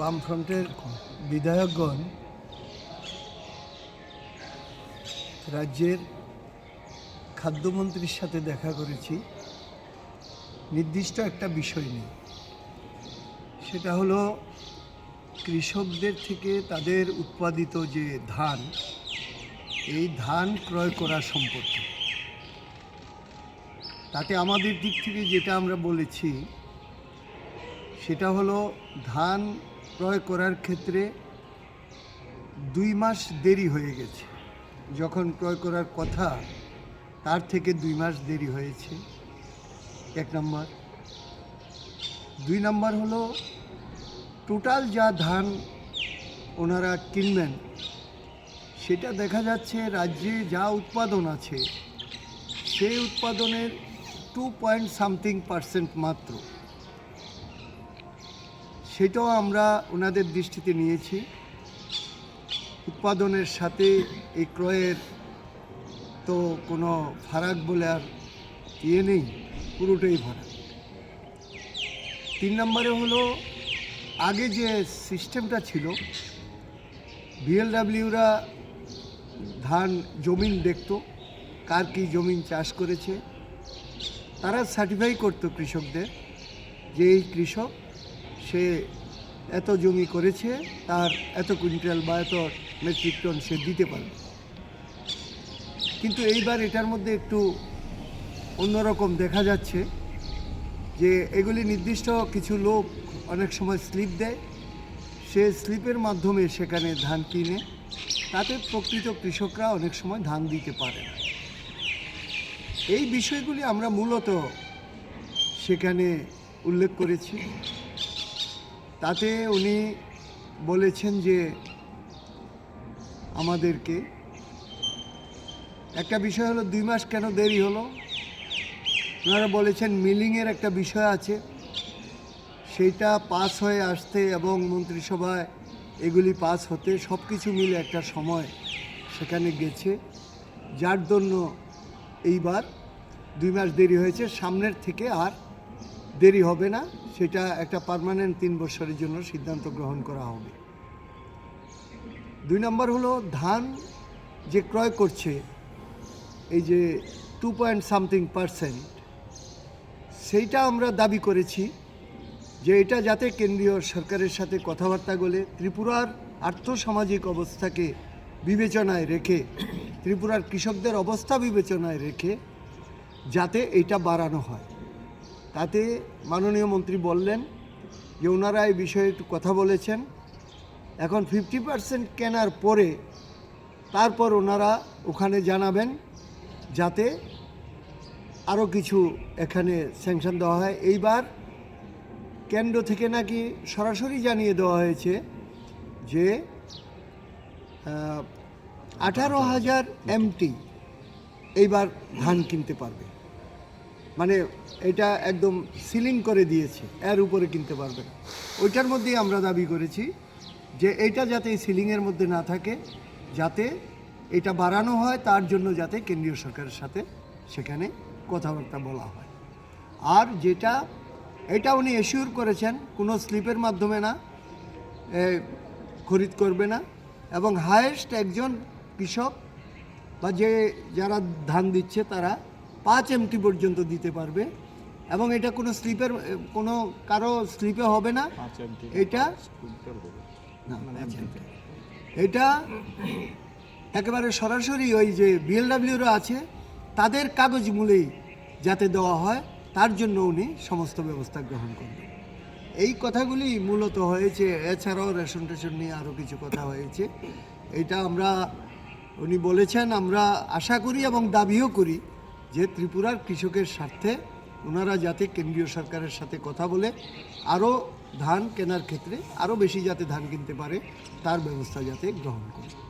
বামফ্রন্টের বিধায়কগণ রাজ্যের খাদ্যমন্ত্রীর সাথে দেখা করেছি। নির্দিষ্ট একটা বিষয় নেই সেটা হলো কৃষকদের থেকে তাদের উৎপাদিত যে ধান, এই ধান ক্রয় করা সম্পর্কে তাতে আমাদের দিক থেকে যেটা আমরা বলেছি, সেটা হলো ধান ক্রয় করার ক্ষেত্রে দুই মাস দেরি হয়ে গেছে। যখন ক্রয় করার কথা, তার থেকে দুই মাস দেরি হয়েছে। এক নম্বর। দুই নম্বর হলো, টোটাল যা ধান ওনারা কিনবেন, সেটা দেখা যাচ্ছে রাজ্যে যা উৎপাদন আছে, সেই উৎপাদনের টু পয়েন্ট সামথিং পার্সেন্ট মাত্র। সেটাও আমরা ওনাদের দৃষ্টিতে নিয়েছি। উৎপাদনের সাথে এই ক্রয়ের তো কোনো ফারাক বলে আর ইয়ে নেই, পুরোটাই ফারাক। তিন নম্বরে হলো, আগে যে সিস্টেমটা ছিল, বিএলডাব্লিউরা ধান, জমিন দেখতো, কার কি জমিন চাষ করেছে, তারা সার্টিফাই করতো কৃষকদের যে এই কৃষক সে এত জমি করেছে, তার এত কুইন্টাল বা এত মেট্রিক টন সে দিতে পারবে। কিন্তু এইবার এটার মধ্যে একটু অন্যরকম দেখা যাচ্ছে যে এগুলি নির্দিষ্ট কিছু লোক অনেক সময় স্লিপ দেয়। সে স্লিপের মাধ্যমে সেখানে ধান কিনে, তাতে প্রকৃত কৃষকরা অনেক সময় ধান দিতে পারে এই বিষয়গুলি আমরা মূলত সেখানে উল্লেখ করেছি। তাতে উনি বলেছেন যে আমাদেরকে একটা বিষয় হলো দুই মাস কেন দেরি হলো? ওনারা বলেছেন মিলিংয়ের একটা বিষয় আছে। সেইটা পাস হয়ে আসতে এবং মন্ত্রিসভায় এগুলি পাস হতে সব কিছু মিলে একটা সময় সেখানে গেছে। যার জন্য এইবার দুই মাস দেরি হয়েছে। সামনের থেকে আর দেরি হবে না, সেটা একটা পার্মানেন্ট তিন বছরের জন্য সিদ্ধান্ত গ্রহণ করা হবে। দুই নম্বর হলো, ধান যে ক্রয় করছে, এই যে টু পয়েন্ট সামথিং পারসেন্ট সেইটা আমরা দাবি করেছি যে এটা যাতে কেন্দ্রীয় সরকারের সাথে কথাবার্তা বলে ত্রিপুরার আর্থসামাজিক অবস্থাকে বিবেচনায় রেখে, ত্রিপুরার কৃষকদের অবস্থা বিবেচনায় রেখে যাতে এটা বাড়ানো হয়। তাতে মাননীয় মন্ত্রী বললেন যে ওনারা এই বিষয়ে একটু কথা বলেছেন। এখন ফিফটি পার্সেন্ট কেনার পরে তারপর ওনারা ওখানে জানাবেন যাতে আরও কিছু এখানে স্যাংশন দেওয়া হয়। এইবার কেন্দ্র থেকে নাকি সরাসরি জানিয়ে দেওয়া হয়েছে যে আঠারো হাজার এমটি এইবার ধান কিনতে পারবে। মানে এটা একদম সিলিং করে দিয়েছে, এর উপরে কিনতে পারবে। না ওইটার মধ্যেই আমরা দাবি করেছি যে এটা যাতে এই সিলিংয়ের মধ্যে না থাকে, যাতে এটা বাড়ানো হয়, তার জন্য যাতে কেন্দ্রীয় সরকারের সাথে সেখানে কথাবার্তা বলা হয়। আর যেটা, এটা উনি এশিওর করেছেন, কোনো স্লিপের মাধ্যমে না খরিদ করবে না। এবং হায়েস্ট একজন কৃষক বা যে যারা ধান দিচ্ছে তারা পাঁচ এমটি পর্যন্ত দিতে পারবে। এবং এটা কোনো স্লিপের কোনো কারও স্লিপে হবে না। এটা এটা একেবারে সরাসরি ওই যে বিএলডাব্লিউরা আছে তাদের কাগজ মূলেই যাতে দেওয়া হয় তার জন্য উনি সমস্ত ব্যবস্থা গ্রহণ করবেন। এই কথাগুলি মূলত হয়েছে এছাড়াও রেশন টেশন নিয়ে আরও কিছু কথা হয়েছে। এটা আমরা উনি বলেছেন আমরা আশা করি এবং দাবিও করি যে ত্রিপুরার কৃষকের স্বার্থে ওনারা যাতে কেন্দ্রীয় সরকারের সাথে কথা বলে, আরও ধান কেনার ক্ষেত্রে আরও বেশি যাতে ধান কিনতে পারে, তার ব্যবস্থা যাতে গ্রহণ করে।